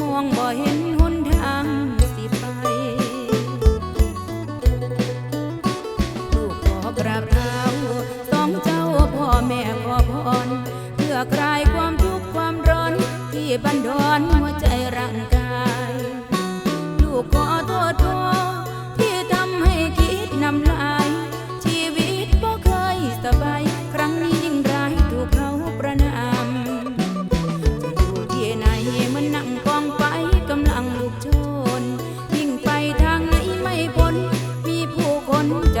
มองบ่เห็นหนทางสิไป ลูกขอกราบเท้าสองเจ้าพ่อแม่ขอพร เพื่อคลายความทุกข์ความร้อน ที่บันดอนหัวใจร่างกาย ลูกขอโทษพ่อที่ทำให้คิดนำลา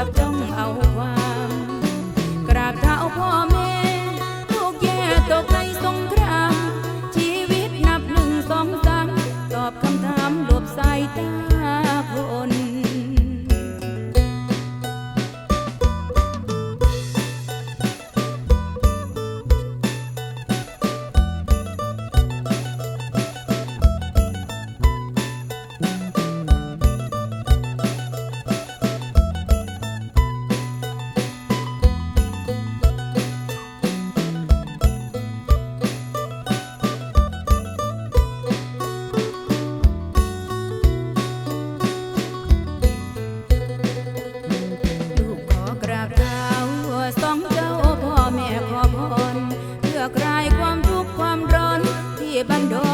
จับจ้องเอาความ กราบเท้าพ่อ bandung